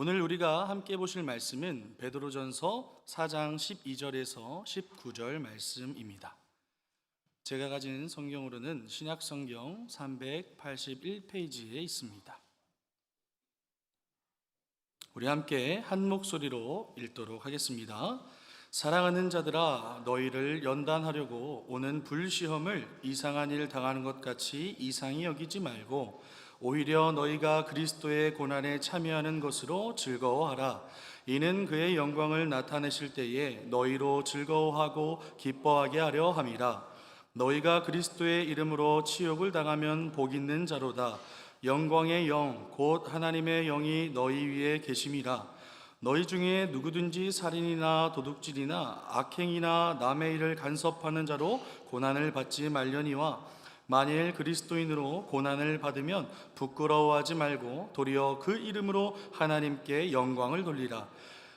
오늘 우리가 함께 보실 말씀은 베드로전서 4장 12절에서 19절 말씀입니다. 제가 가진 성경으로는 신약 성경 381페이지에 있습니다. 우리 함께 한 목소리로 읽도록 하겠습니다. 사랑하는 자들아 너희를 연단하려고 오는 불시험을 이상한 일 당하는 것 같이 이상히 여기지 말고 오히려 너희가 그리스도의 고난에 참여하는 것으로 즐거워하라. 이는 그의 영광을 나타내실 때에 너희로 즐거워하고 기뻐하게 하려 함이라. 너희가 그리스도의 이름으로 치욕을 당하면 복 있는 자로다. 영광의 영, 곧 하나님의 영이 너희 위에 계심이라. 너희 중에 누구든지 살인이나 도둑질이나 악행이나 남의 일을 간섭하는 자로 고난을 받지 말려니와 만일 그리스도인으로 고난을 받으면 부끄러워하지 말고 도리어 그 이름으로 하나님께 영광을 돌리라.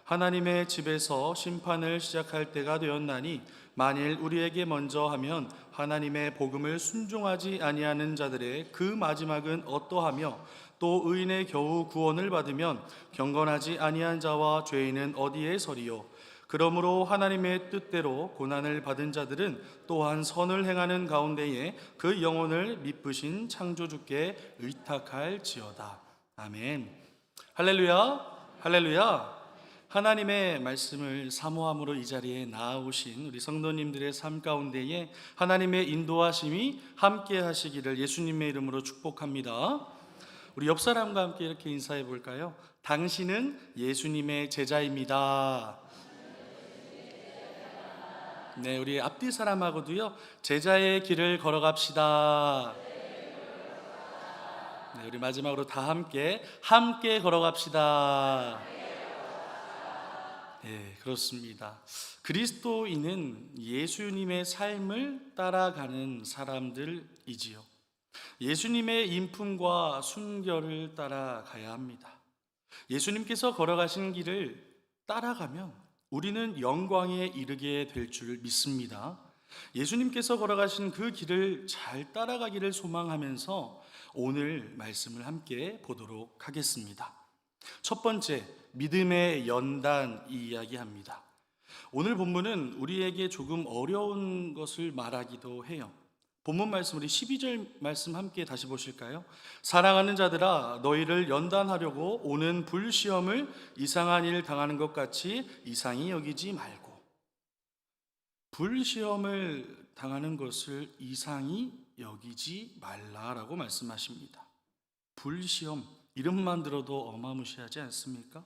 하나님의 집에서 심판을 시작할 때가 되었나니 만일 우리에게 먼저 하면 하나님의 복음을 순종하지 아니하는 자들의 그 마지막은 어떠하며 또 의인의 겨우 구원을 받으면 경건하지 아니한 자와 죄인은 어디에 서리요 그러므로 하나님의 뜻대로 고난을 받은 자들은 또한 선을 행하는 가운데에 그 영혼을 미쁘신 창조주께 의탁할지어다. 아멘. 할렐루야. 할렐루야. 하나님의 말씀을 사모함으로 이 자리에 나아오신 우리 성도님들의 삶 가운데에 하나님의 인도하심이 함께 하시기를 예수님의 이름으로 축복합니다. 우리 옆 사람과 함께 이렇게 인사해 볼까요? 당신은 예수님의 제자입니다. 네, 우리 앞뒤 사람하고도요, 제자의 길을 걸어갑시다. 네, 우리 마지막으로 다 함께, 함께 걸어갑시다. 네, 그렇습니다. 그리스도인은 예수님의 삶을 따라가는 사람들이지요. 예수님의 인품과 순결을 따라가야 합니다. 예수님께서 걸어가신 길을 따라가면 우리는 영광에 이르게 될 줄 믿습니다. 예수님께서 걸어가신 그 길을 잘 따라가기를 소망하면서 오늘 말씀을 함께 보도록 하겠습니다. 첫 번째, 믿음의 연단 이야기합니다. 오늘 본문은 우리에게 조금 어려운 것을 말하기도 해요. 본문 말씀 우리 12절 말씀 함께 다시 보실까요? 사랑하는 자들아 너희를 연단하려고 오는 불시험을 이상한 일 당하는 것 같이 이상히 여기지 말고 불시험을 당하는 것을 이상히 여기지 말라라고 말씀하십니다. 불시험 이름만 들어도 어마무시하지 않습니까?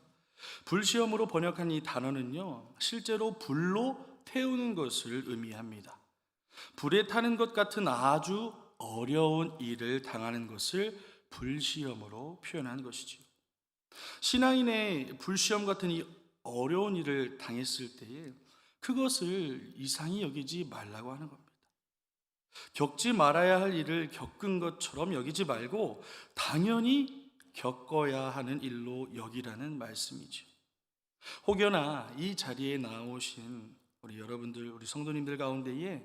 불시험으로 번역한 이 단어는요. 실제로 불로 태우는 것을 의미합니다. 불에 타는 것 같은 아주 어려운 일을 당하는 것을 불시험으로 표현한 것이지요. 신앙인의 불시험 같은 이 어려운 일을 당했을 때에 그것을 이상히 여기지 말라고 하는 겁니다. 겪지 말아야 할 일을 겪은 것처럼 여기지 말고 당연히 겪어야 하는 일로 여기라는 말씀이죠. 혹여나 이 자리에 나오신 우리 여러분들, 우리 성도님들 가운데에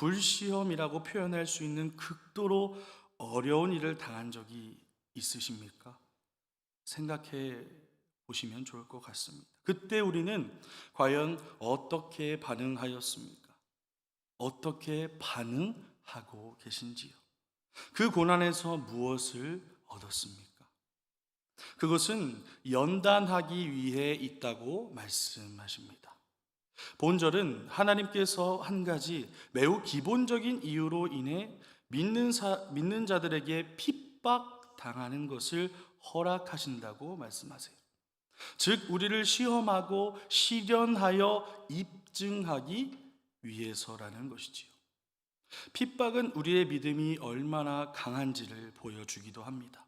불시험이라고 표현할 수 있는 극도로 어려운 일을 당한 적이 있으십니까? 생각해 보시면 좋을 것 같습니다. 그때 우리는 과연 어떻게 반응하였습니까? 어떻게 반응하고 계신지요? 그 고난에서 무엇을 얻었습니까? 그것은 연단하기 위해 있다고 말씀하십니다. 본절은 하나님께서 한 가지 매우 기본적인 이유로 인해 믿는, 사, 믿는 자들에게 핍박 당하는 것을 허락하신다고 말씀하세요. 즉, 우리를 시험하고 시련하여 입증하기 위해서라는 것이지요. 핍박은 우리의 믿음이 얼마나 강한지를 보여주기도 합니다.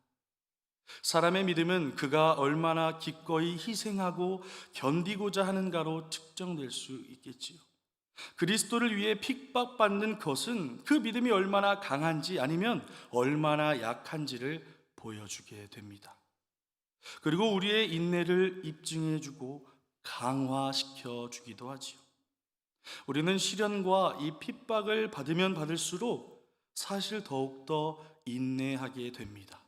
사람의 믿음은 그가 얼마나 기꺼이 희생하고 견디고자 하는가로 측정될 수 있겠지요. 그리스도를 위해 핍박받는 것은 그 믿음이 얼마나 강한지 아니면 얼마나 약한지를 보여주게 됩니다. 그리고 우리의 인내를 입증해주고 강화시켜 주기도 하지요. 우리는 시련과 이 핍박을 받으면 받을수록 사실 더욱더 인내하게 됩니다.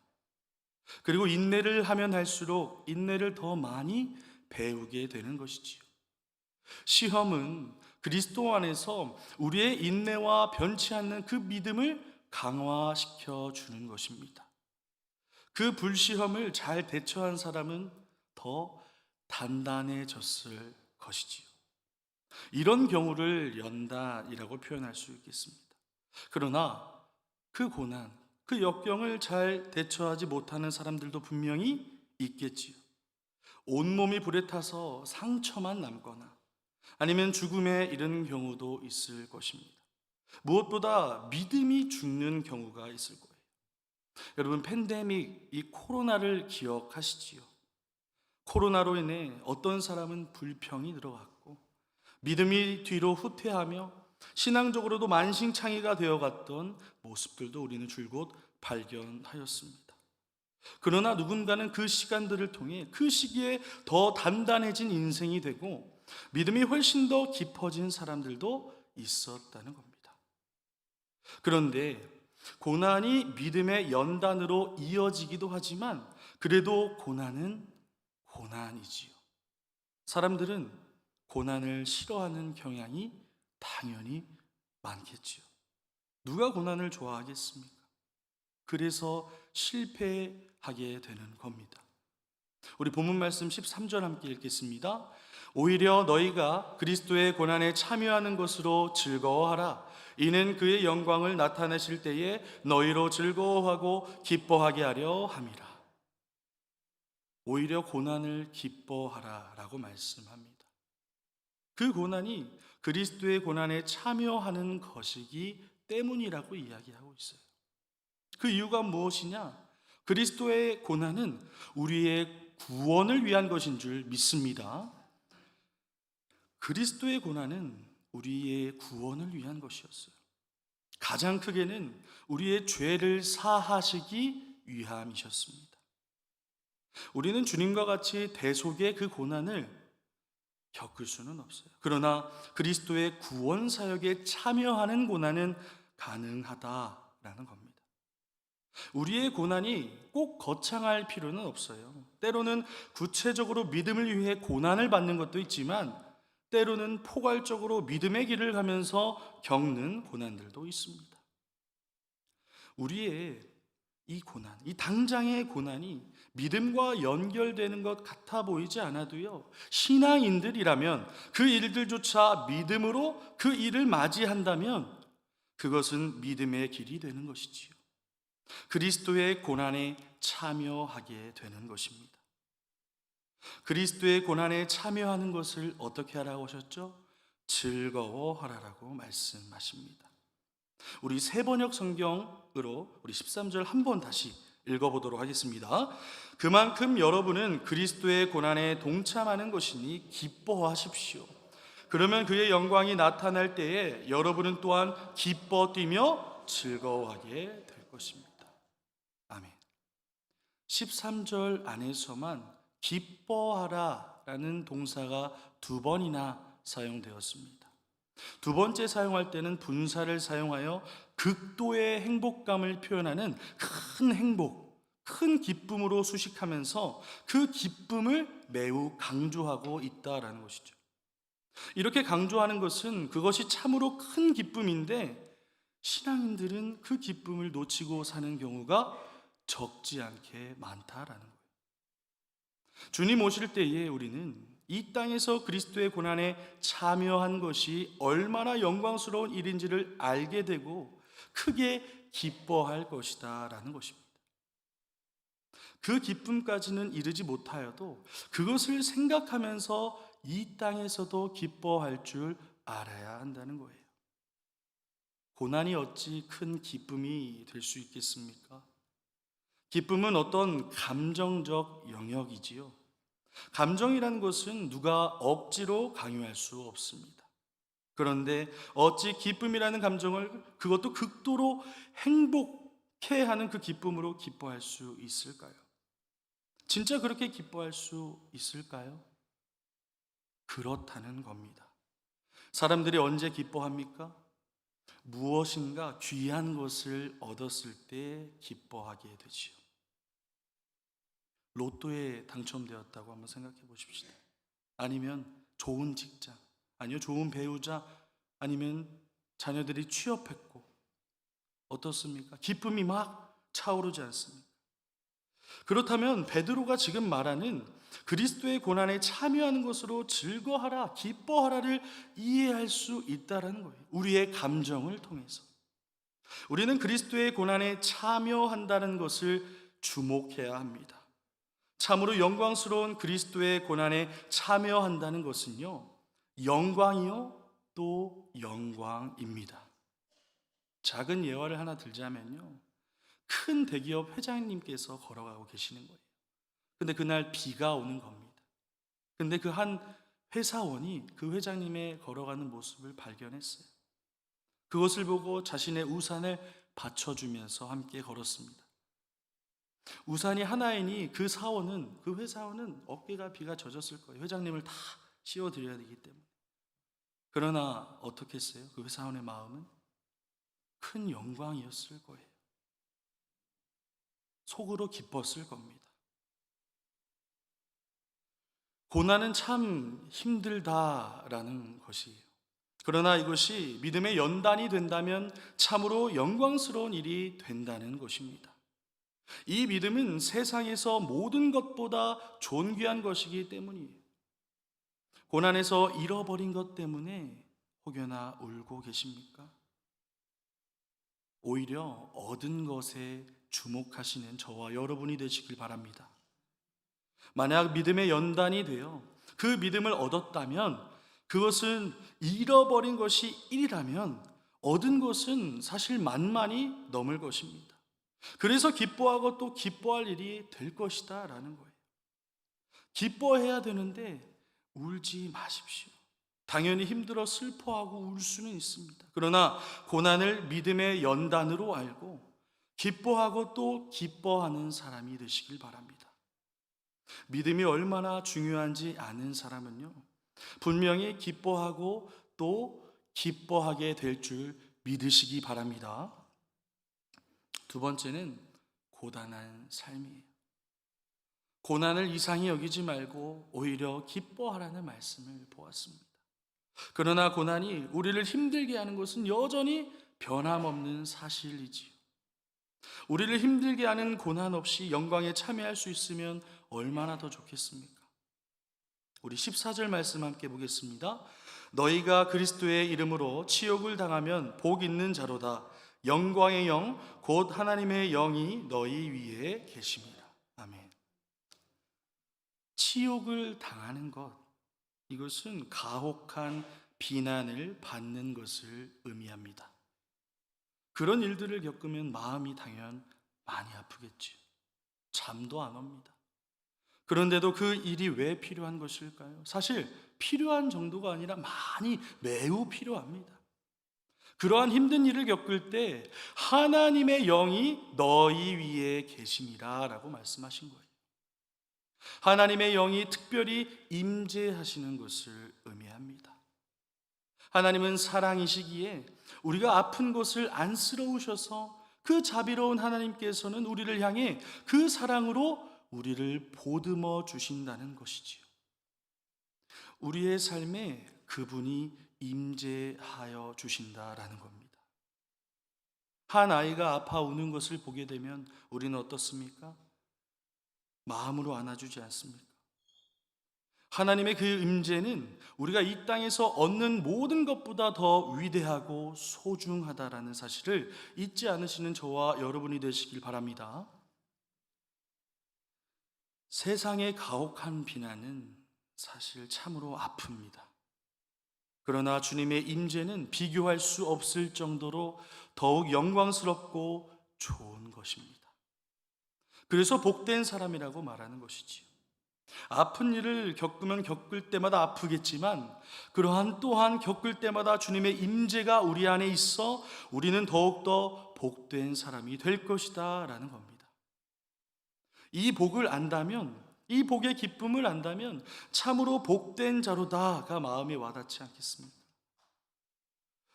그리고 인내를 하면 할수록 인내를 더 많이 배우게 되는 것이지요. 시험은 그리스도 안에서 우리의 인내와 변치 않는 그 믿음을 강화시켜 주는 것입니다. 그 불시험을 잘 대처한 사람은 더 단단해졌을 것이지요. 이런 경우를 연단이라고 표현할 수 있겠습니다. 그러나 그 고난, 그 역경을 잘 대처하지 못하는 사람들도 분명히 있겠지요. 온몸이 불에 타서 상처만 남거나 아니면 죽음에 이르는 경우도 있을 것입니다. 무엇보다 믿음이 죽는 경우가 있을 거예요. 여러분 팬데믹 이 코로나를 기억하시지요? 코로나로 인해 어떤 사람은 불평이 들어왔고 믿음이 뒤로 후퇴하며 신앙적으로도 만신창이가 되어갔던 모습들도 우리는 줄곧 발견하였습니다. 그러나 누군가는 그 시간들을 통해 그 시기에 더 단단해진 인생이 되고 믿음이 훨씬 더 깊어진 사람들도 있었다는 겁니다. 그런데 고난이 믿음의 연단으로 이어지기도 하지만 그래도 고난은 고난이지요. 사람들은 고난을 싫어하는 경향이 당연히 많겠지요. 누가 고난을 좋아하겠습니까? 그래서 실패하게 되는 겁니다. 우리 본문 말씀 13절 함께 읽겠습니다. 오히려 너희가 그리스도의 고난에 참여하는 것으로 즐거워하라. 이는 그의 영광을 나타내실 때에 너희로 즐거워하고 기뻐하게 하려 함이라. 오히려 고난을 기뻐하라라고 말씀합니다. 그 고난이 그리스도의 고난에 참여하는 것이기 때문이라고 이야기하고 있어요. 그 이유가 무엇이냐? 그리스도의 고난은 우리의 구원을 위한 것인 줄 믿습니다. 그리스도의 고난은 우리의 구원을 위한 것이었어요. 가장 크게는 우리의 죄를 사하시기 위함이셨습니다. 우리는 주님과 같이 대속의 그 고난을 겪을 수는 없어요. 그러나 그리스도의 구원 사역에 참여하는 고난은 가능하다라는 겁니다. 우리의 고난이 꼭 거창할 필요는 없어요. 때로는 구체적으로 믿음을 위해 고난을 받는 것도 있지만 때로는 포괄적으로 믿음의 길을 가면서 겪는 고난들도 있습니다. 우리의 이 고난, 이 당장의 고난이 믿음과 연결되는 것 같아 보이지 않아도요, 신앙인들이라면 그 일들조차 믿음으로 그 일을 맞이한다면 그것은 믿음의 길이 되는 것이지요. 그리스도의 고난에 참여하게 되는 것입니다. 그리스도의 고난에 참여하는 것을 어떻게 하라고 하셨죠? 즐거워하라라고 말씀하십니다. 우리 세 번역 성경으로 우리 13절 한 번 다시 읽어보도록 하겠습니다. 그만큼 여러분은 그리스도의 고난에 동참하는 것이니 기뻐하십시오. 그러면 그의 영광이 나타날 때에 여러분은 또한 기뻐 뛰며 즐거워하게 될 것입니다. 아멘. 13절 안에서만 기뻐하라 라는 동사가 두 번이나 사용되었습니다. 두 번째 사용할 때는 분사를 사용하여 극도의 행복감을 표현하는 큰 행복, 큰 기쁨으로 수식하면서 그 기쁨을 매우 강조하고 있다라는 것이죠. 이렇게 강조하는 것은 그것이 참으로 큰 기쁨인데 신앙인들은 그 기쁨을 놓치고 사는 경우가 적지 않게 많다라는 거예요. 주님 오실 때에 우리는 이 땅에서 그리스도의 고난에 참여한 것이 얼마나 영광스러운 일인지를 알게 되고 크게 기뻐할 것이다 라는 것입니다. 그 기쁨까지는 이르지 못하여도 그것을 생각하면서 이 땅에서도 기뻐할 줄 알아야 한다는 거예요. 고난이 어찌 큰 기쁨이 될 수 있겠습니까? 기쁨은 어떤 감정적 영역이지요. 감정이라는 것은 누가 억지로 강요할 수 없습니다. 그런데 어찌 기쁨이라는 감정을 그것도 극도로 행복해 하는 그 기쁨으로 기뻐할 수 있을까요? 진짜 그렇게 기뻐할 수 있을까요? 그렇다는 겁니다. 사람들이 언제 기뻐합니까? 무엇인가 귀한 것을 얻었을 때 기뻐하게 되지요. 로또에 당첨되었다고 한번 생각해 보십시다. 아니면 좋은 직장, 아니요 좋은 배우자, 아니면 자녀들이 취업했고 어떻습니까? 기쁨이 막 차오르지 않습니까? 그렇다면 베드로가 지금 말하는 그리스도의 고난에 참여하는 것으로 즐거하라, 기뻐하라를 이해할 수 있다라는 거예요. 우리의 감정을 통해서. 우리는 그리스도의 고난에 참여한다는 것을 주목해야 합니다. 참으로 영광스러운 그리스도의 고난에 참여한다는 것은요, 영광이요, 또 영광입니다. 작은 예화를 하나 들자면요, 큰 대기업 회장님께서 걸어가고 계시는 거예요. 근데 그날 비가 오는 겁니다. 근데 그 한 회사원이 그 회장님의 걸어가는 모습을 발견했어요. 그것을 보고 자신의 우산을 받쳐주면서 함께 걸었습니다. 우산이 하나이니 그 사원은 그 회사원은 어깨가 비가 젖었을 거예요. 회장님을 다 씌워드려야 되기 때문에. 그러나 어떻게 했어요? 그 회사원의 마음은 큰 영광이었을 거예요. 속으로 기뻤을 겁니다. 고난은 참 힘들다라는 것이에요. 그러나 이것이 믿음의 연단이 된다면 참으로 영광스러운 일이 된다는 것입니다. 이 믿음은 세상에서 모든 것보다 존귀한 것이기 때문이에요. 고난에서 잃어버린 것 때문에 혹여나 울고 계십니까? 오히려 얻은 것에 주목하시는 저와 여러분이 되시길 바랍니다. 만약 믿음의 연단이 되어 그 믿음을 얻었다면 그것은 잃어버린 것이 1이라면 얻은 것은 사실 만만이 넘을 것입니다. 그래서 기뻐하고 또 기뻐할 일이 될 것이다 라는 거예요. 기뻐해야 되는데 울지 마십시오. 당연히 힘들어 슬퍼하고 울 수는 있습니다. 그러나 고난을 믿음의 연단으로 알고 기뻐하고 또 기뻐하는 사람이 되시길 바랍니다. 믿음이 얼마나 중요한지 아는 사람은요, 분명히 기뻐하고 또 기뻐하게 될 줄 믿으시기 바랍니다. 두 번째는 고단한 삶이에요. 고난을 이상히 여기지 말고 오히려 기뻐하라는 말씀을 보았습니다. 그러나 고난이 우리를 힘들게 하는 것은 여전히 변함없는 사실이지요. 우리를 힘들게 하는 고난 없이 영광에 참여할 수 있으면 얼마나 더 좋겠습니까? 우리 14절 말씀 함께 보겠습니다. 너희가 그리스도의 이름으로 치욕을 당하면 복 있는 자로다. 영광의 영, 곧 하나님의 영이 너희 위에 계십니다. 치욕을 당하는 것, 이것은 가혹한 비난을 받는 것을 의미합니다. 그런 일들을 겪으면 마음이 당연 많이 아프겠지요. 잠도 안 옵니다. 그런데도 그 일이 왜 필요한 것일까요? 사실 필요한 정도가 아니라 많이 매우 필요합니다. 그러한 힘든 일을 겪을 때 하나님의 영이 너희 위에 계심이라라고 말씀하신 거예요. 하나님의 영이 특별히 임재하시는 것을 의미합니다. 하나님은 사랑이시기에 우리가 아픈 것을 안쓰러우셔서 그 자비로운 하나님께서는 우리를 향해 그 사랑으로 우리를 보듬어 주신다는 것이지요. 우리의 삶에 그분이 임재하여 주신다라는 겁니다. 한 아이가 아파 우는 것을 보게 되면 우리는 어떻습니까? 마음으로 안아주지 않습니까? 하나님의 그 임재는 우리가 이 땅에서 얻는 모든 것보다 더 위대하고 소중하다라는 사실을 잊지 않으시는 저와 여러분이 되시길 바랍니다. 세상의 가혹한 비난은 사실 참으로 아픕니다. 그러나 주님의 임재는 비교할 수 없을 정도로 더욱 영광스럽고 좋은 것입니다. 그래서 복된 사람이라고 말하는 것이지요. 아픈 일을 겪으면 겪을 때마다 아프겠지만 그러한 또한 겪을 때마다 주님의 임재가 우리 안에 있어 우리는 더욱더 복된 사람이 될 것이다라는 겁니다. 이 복을 안다면 이 복의 기쁨을 안다면 참으로 복된 자로다가 마음에 와닿지 않겠습니까?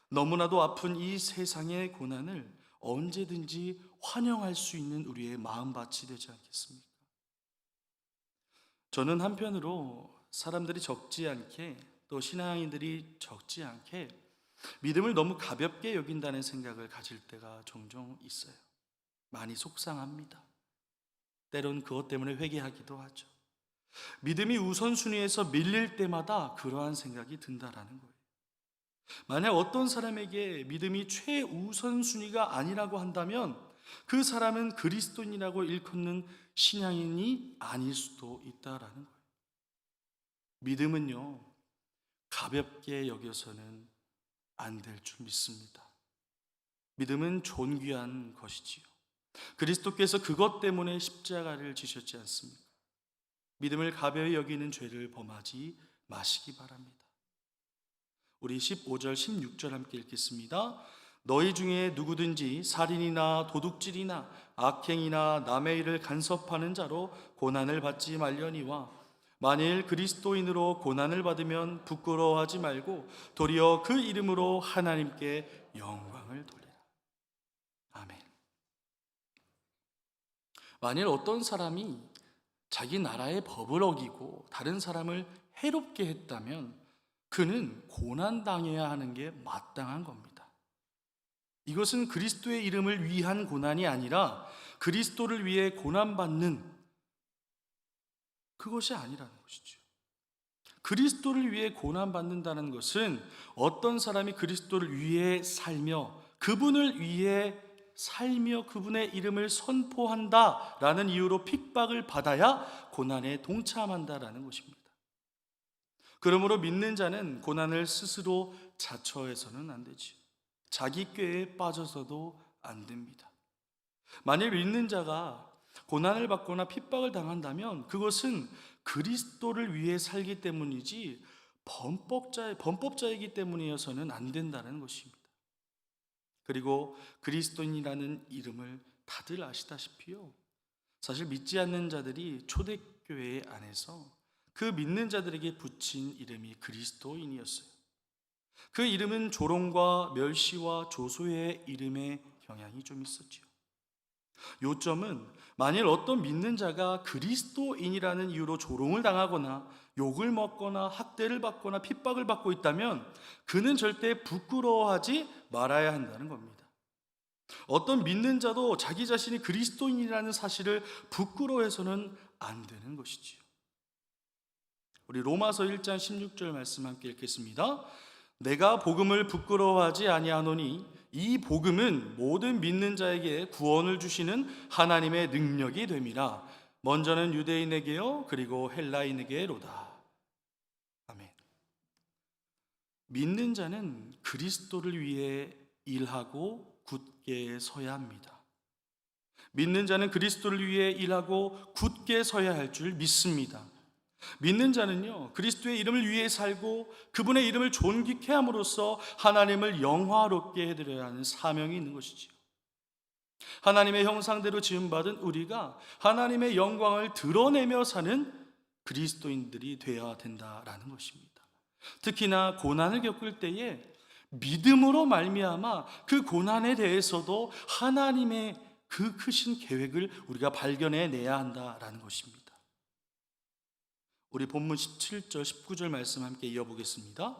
너무나도 아픈 이 세상의 고난을 언제든지 환영할 수 있는 우리의 마음밭이 되지 않겠습니까? 저는 한편으로 사람들이 적지 않게 또 신앙인들이 적지 않게 믿음을 너무 가볍게 여긴다는 생각을 가질 때가 종종 있어요. 많이 속상합니다. 때론 그것 때문에 회개하기도 하죠. 믿음이 우선순위에서 밀릴 때마다 그러한 생각이 든다라는 거예요. 만약 어떤 사람에게 믿음이 최우선순위가 아니라고 한다면 그 사람은 그리스도인이라고 일컫는 신앙인이 아닐 수도 있다라는 거예요. 믿음은요, 가볍게 여겨서는 안 될 줄 믿습니다. 믿음은 존귀한 것이지요. 그리스도께서 그것 때문에 십자가를 지셨지 않습니까? 믿음을 가벼이 여기는 죄를 범하지 마시기 바랍니다. 우리 15절, 16절 함께 읽겠습니다. 너희 중에 누구든지 살인이나 도둑질이나 악행이나 남의 일을 간섭하는 자로 고난을 받지 말려니와 만일 그리스도인으로 고난을 받으면 부끄러워하지 말고 도리어 그 이름으로 하나님께 영광을 돌리라. 아멘. 만일 어떤 사람이 자기 나라의 법을 어기고 다른 사람을 해롭게 했다면 그는 고난당해야 하는 게 마땅한 겁니다. 이것은 그리스도의 이름을 위한 고난이 아니라 그리스도를 위해 고난받는 그것이 아니라는 것이죠. 그리스도를 위해 고난받는다는 것은 어떤 사람이 그리스도를 위해 살며 그분을 위해 살며 그분의 이름을 선포한다라는 이유로 핍박을 받아야 고난에 동참한다라는 것입니다. 그러므로 믿는 자는 고난을 스스로 자처해서는 안 되지. 자기 꾀에 빠져서도 안 됩니다. 만일 믿는 자가 고난을 받거나 핍박을 당한다면 그것은 그리스도를 위해 살기 때문이지 범법자 범법자이기 때문이어서는 안 된다는 것입니다. 그리고 그리스도인이라는 이름을 다들 아시다시피요. 사실 믿지 않는 자들이 초대교회 안에서 그 믿는 자들에게 붙인 이름이 그리스도인이었어요. 그 이름은 조롱과 멸시와 조소의 이름의 경향이 좀 있었지요. 요점은 만일 어떤 믿는 자가 그리스도인이라는 이유로 조롱을 당하거나 욕을 먹거나 학대를 받거나 핍박을 받고 있다면 그는 절대 부끄러워하지 말아야 한다는 겁니다. 어떤 믿는 자도 자기 자신이 그리스도인이라는 사실을 부끄러워해서는 안 되는 것이지요. 우리 로마서 1장 16절 말씀 함께 읽겠습니다. 내가 복음을 부끄러워하지 아니하노니 이 복음은 모든 믿는 자에게 구원을 주시는 하나님의 능력이 됨이라. 먼저는 유대인에게요, 그리고 헬라인에게로다. 아멘. 믿는 자는 그리스도를 위해 일하고 굳게 서야 합니다. 믿는 자는 그리스도를 위해 일하고 굳게 서야 할 줄 믿습니다. 믿는 자는요, 그리스도의 이름을 위해 살고 그분의 이름을 존귀케 함으로써 하나님을 영화롭게 해드려야 하는 사명이 있는 것이지요. 하나님의 형상대로 지음받은 우리가 하나님의 영광을 드러내며 사는 그리스도인들이 되어야 된다라는 것입니다. 특히나 고난을 겪을 때에 믿음으로 말미암아 그 고난에 대해서도 하나님의 그 크신 계획을 우리가 발견해 내야 한다라는 것입니다. 우리 본문 17절 19절 말씀 함께 이어보겠습니다.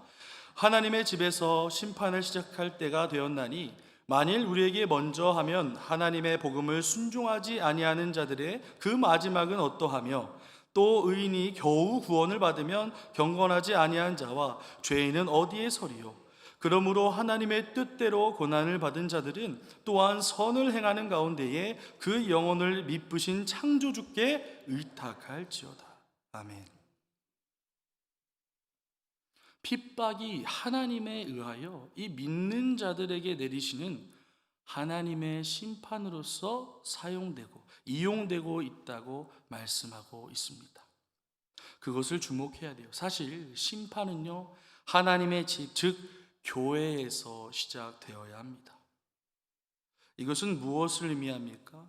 하나님의 집에서 심판을 시작할 때가 되었나니 만일 우리에게 먼저 하면 하나님의 복음을 순종하지 아니하는 자들의 그 마지막은 어떠하며 또 의인이 겨우 구원을 받으면 경건하지 아니한 자와 죄인은 어디에 서리요 그러므로 하나님의 뜻대로 고난을 받은 자들은 또한 선을 행하는 가운데에 그 영혼을 미쁘신 창조주께 의탁할지어다. 아멘. 핍박이 하나님에 의하여 이 믿는 자들에게 내리시는 하나님의 심판으로서 사용되고 이용되고 있다고 말씀하고 있습니다. 그것을 주목해야 돼요. 사실 심판은요, 하나님의 집, 즉, 교회에서 시작되어야 합니다. 이것은 무엇을 의미합니까?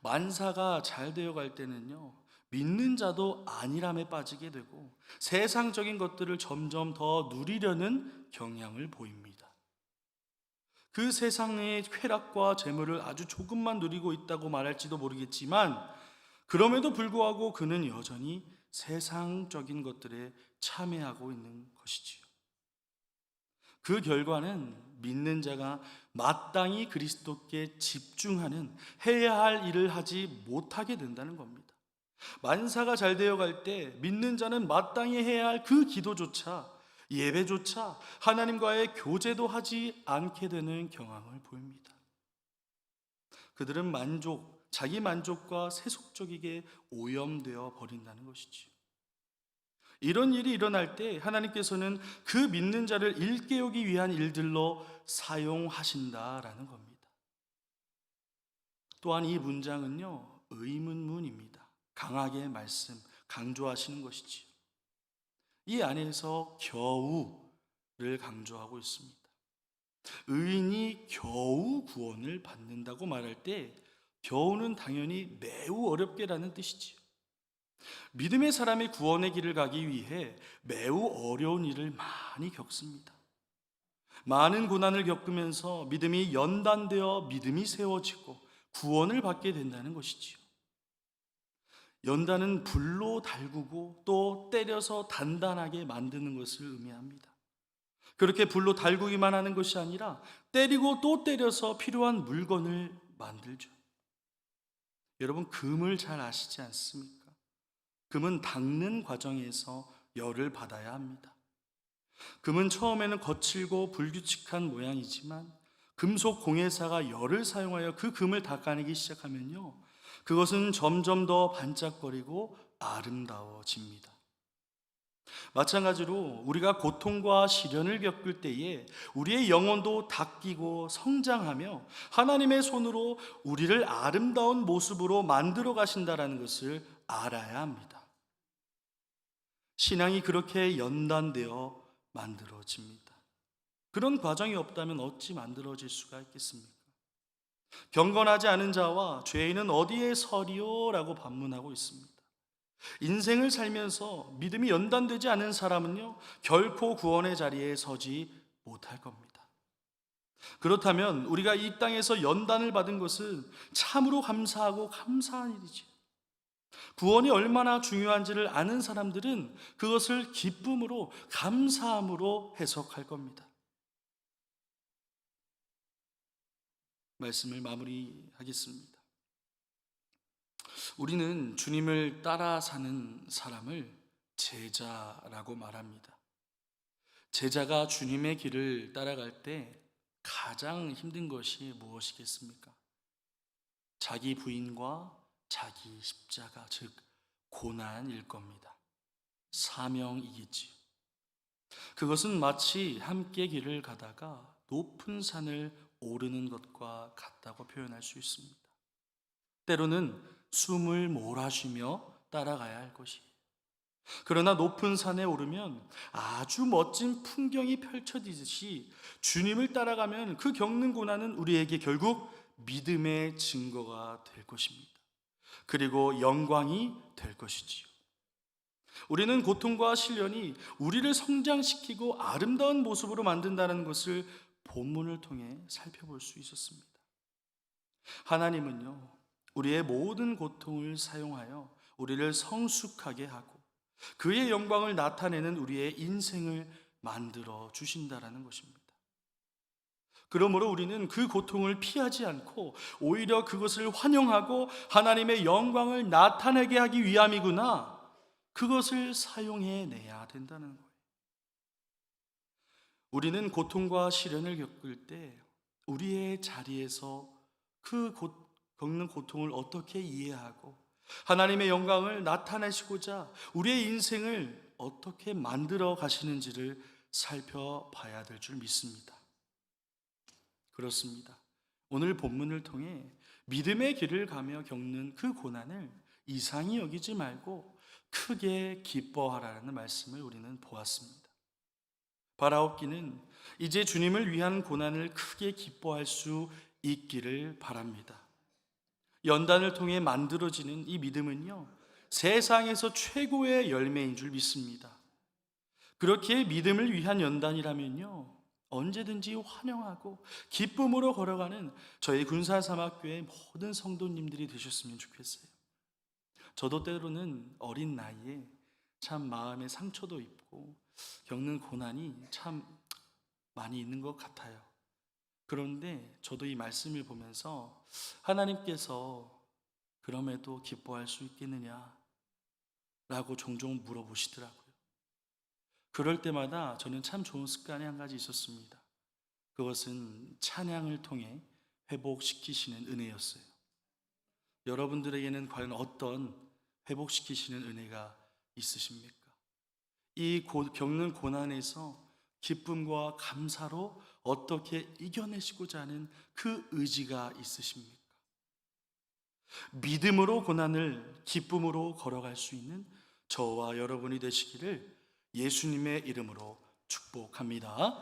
만사가 잘 되어 갈 때는요, 믿는 자도 안일함에 빠지게 되고 세상적인 것들을 점점 더 누리려는 경향을 보입니다. 그 세상의 쾌락과 재물을 아주 조금만 누리고 있다고 말할지도 모르겠지만 그럼에도 불구하고 그는 여전히 세상적인 것들에 참여하고 있는 것이지요. 그 결과는 믿는 자가 마땅히 그리스도께 집중하는 해야 할 일을 하지 못하게 된다는 겁니다. 만사가 잘 되어 갈 때 믿는 자는 마땅히 해야 할 그 기도조차 예배조차 하나님과의 교제도 하지 않게 되는 경향을 보입니다. 그들은 만족, 자기 만족과 세속적이게 오염되어 버린다는 것이지요. 이런 일이 일어날 때 하나님께서는 그 믿는 자를 일깨우기 위한 일들로 사용하신다라는 겁니다. 또한 이 문장은요, 의문문입니다. 강하게 말씀, 강조하시는 것이지요. 이 안에서 겨우를 강조하고 있습니다. 의인이 겨우 구원을 받는다고 말할 때 겨우는 당연히 매우 어렵게라는 뜻이지요. 믿음의 사람이 구원의 길을 가기 위해 매우 어려운 일을 많이 겪습니다. 많은 고난을 겪으면서 믿음이 연단되어 믿음이 세워지고 구원을 받게 된다는 것이지요. 연단은 불로 달구고 또 때려서 단단하게 만드는 것을 의미합니다. 그렇게 불로 달구기만 하는 것이 아니라 때리고 또 때려서 필요한 물건을 만들죠. 여러분, 금을 잘 아시지 않습니까? 금은 닦는 과정에서 열을 받아야 합니다. 금은 처음에는 거칠고 불규칙한 모양이지만 금속 공예사가 열을 사용하여 그 금을 닦아내기 시작하면요. 그것은 점점 더 반짝거리고 아름다워집니다. 마찬가지로 우리가 고통과 시련을 겪을 때에 우리의 영혼도 닦이고 성장하며 하나님의 손으로 우리를 아름다운 모습으로 만들어 가신다라는 것을 알아야 합니다. 신앙이 그렇게 연단되어 만들어집니다. 그런 과정이 없다면 어찌 만들어질 수가 있겠습니까? 경건하지 않은 자와 죄인은 어디에 서리오라고 반문하고 있습니다. 인생을 살면서 믿음이 연단되지 않은 사람은요, 결코 구원의 자리에 서지 못할 겁니다. 그렇다면 우리가 이 땅에서 연단을 받은 것은 참으로 감사하고 감사한 일이지. 구원이 얼마나 중요한지를 아는 사람들은 그것을 기쁨으로, 감사함으로 해석할 겁니다. 말씀을 마무리하겠습니다. 우리는 주님을 따라 사는 사람을 제자라고 말합니다. 제자가 주님의 길을 따라갈 때 가장 힘든 것이 무엇이겠습니까? 자기 부인과 자기 십자가, 즉, 고난일 겁니다. 사명이겠지요. 그것은 마치 함께 길을 가다가 높은 산을 오르는 것과 같다고 표현할 수 있습니다. 때로는 숨을 몰아쉬며 따라가야 할 것이. 그러나 높은 산에 오르면 아주 멋진 풍경이 펼쳐지듯이 주님을 따라가면 그 겪는 고난은 우리에게 결국 믿음의 증거가 될 것입니다. 그리고 영광이 될 것이지요. 우리는 고통과 시련이 우리를 성장시키고 아름다운 모습으로 만든다는 것을 본문을 통해 살펴볼 수 있었습니다. 하나님은요, 우리의 모든 고통을 사용하여 우리를 성숙하게 하고 그의 영광을 나타내는 우리의 인생을 만들어 주신다라는 것입니다. 그러므로 우리는 그 고통을 피하지 않고 오히려 그것을 환영하고 하나님의 영광을 나타내게 하기 위함이구나. 그것을 사용해 내야 된다는 거예요. 우리는 고통과 시련을 겪을 때 우리의 자리에서 그 고, 겪는 고통을 어떻게 이해하고 하나님의 영광을 나타내시고자 우리의 인생을 어떻게 만들어 가시는지를 살펴봐야 될 줄 믿습니다. 그렇습니다. 오늘 본문을 통해 믿음의 길을 가며 겪는 그 고난을 이상히 여기지 말고 크게 기뻐하라는 말씀을 우리는 보았습니다. 바라옵기는 이제 주님을 위한 고난을 크게 기뻐할 수 있기를 바랍니다. 연단을 통해 만들어지는 이 믿음은요, 세상에서 최고의 열매인 줄 믿습니다. 그렇게 믿음을 위한 연단이라면요, 언제든지 환영하고 기쁨으로 걸어가는 저희 군사사막교회 모든 성도님들이 되셨으면 좋겠어요. 저도 때로는 어린 나이에 참 마음의 상처도 있고 겪는 고난이 참 많이 있는 것 같아요. 그런데 저도 이 말씀을 보면서 하나님께서 그럼에도 기뻐할 수 있겠느냐? 라고 종종 물어보시더라고요. 그럴 때마다 저는 참 좋은 습관이 한 가지 있었습니다. 그것은 찬양을 통해 회복시키시는 은혜였어요. 여러분들에게는 과연 어떤 회복시키시는 은혜가 있으십니까? 이 고- 겪는 고난에서 기쁨과 감사로 어떻게 이겨내시고자 하는 그 의지가 있으십니까? 믿음으로 고난을 기쁨으로 걸어갈 수 있는 저와 여러분이 되시기를 예수님의 이름으로 축복합니다.